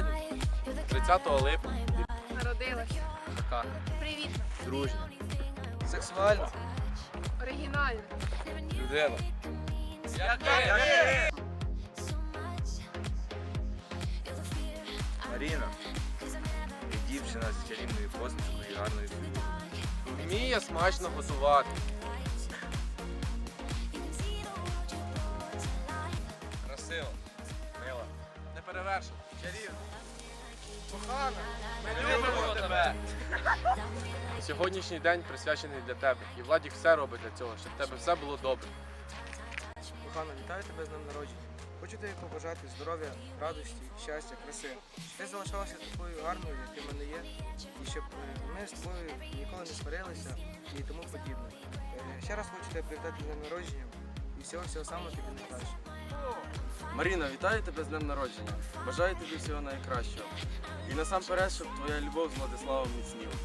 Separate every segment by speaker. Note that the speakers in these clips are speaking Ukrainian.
Speaker 1: сьогодні? 30 липня.
Speaker 2: Народилась.
Speaker 1: Така
Speaker 2: Привіт.
Speaker 1: дружня. Сексуальна.
Speaker 2: Оригінальна.
Speaker 1: Людина.
Speaker 3: Маріна. Дівчина з чарівною посмішкою і гарною фігурою.
Speaker 1: Вміє смачно готувати. Кохана, ми любимо тебе. Сьогоднішній день присвячений для тебе. І Владік все робить для цього, щоб в тебе все було добре.
Speaker 4: Кохана, вітаю тебе з днем народження. Хочу тобі побажати здоров'я, радості, щастя, краси. Ти залишалася такою гарною, як ти в мене є, і щоб е, ми з тобою ніколи не сварилися і тому подібне. Е, Ще раз хочу тебе привітати з днем народження і всього всього самого тобі найкращого.
Speaker 5: Маріна, вітаю тебе з днем народження. Бажаю тобі всього найкращого. І насамперед, щоб твоя любов з Владиславом міцніла.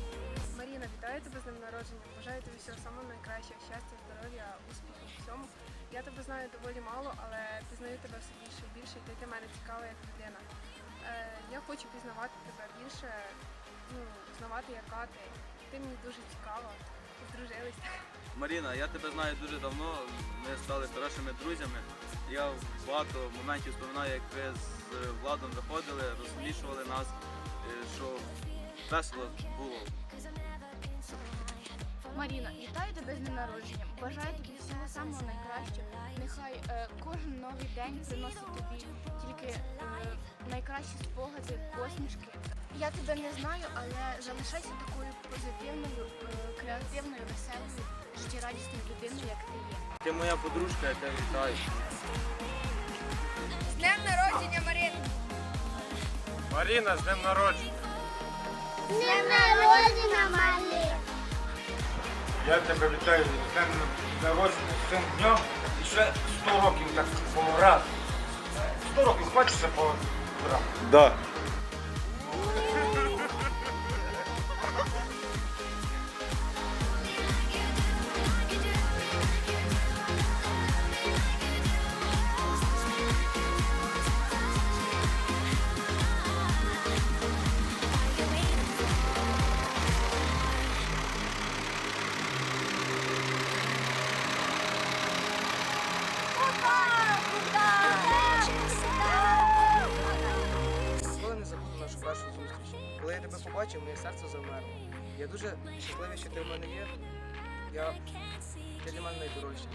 Speaker 2: Маріна, вітаю тебе з днем народження. Бажаю тобі всього самого найкращого, щастя, здоров'я, успіху всьому. Я тебе знаю доволі мало, але пізнаю тебе все більше і більше, і ти для мене цікава як людина. Е, я хочу пізнавати тебе більше, ну, знавати, яка ти. Ти мені дуже цікава. Здружились.
Speaker 5: Маріна, я тебе знаю дуже давно. Ми стали хорошими друзями. Я багато моментів споминаю, як ви з е, Владом виходили, розсмішували нас, е, що весело було.
Speaker 6: Маріна, вітаю тебе з днем народження. Бажаю тобі всього самого найкращого. Нехай е, кожен новий день приносить тобі тільки е, найкращі спогади, посмішки. Я тебе не знаю, але залишайся такою позитивною, е, креативною, веселою, життєрадісною людиною, як ти є.
Speaker 5: Ти моя подружка, яка вітаю.
Speaker 6: З днем народження, Марина!
Speaker 3: Маріна, з днем народження.
Speaker 6: Днем народження, Марина!
Speaker 7: Я тебе вітаю з днем народження, з цим днем. І ще 100 років так по раз. 100 років хочеться по раз.
Speaker 3: Да.
Speaker 4: Ніколи не забуду нашу першу зустріч. Коли я тебе побачив, моє серце завмерло. Я дуже щасливий, що ти в мене є. Я ти для мене найдорожчий.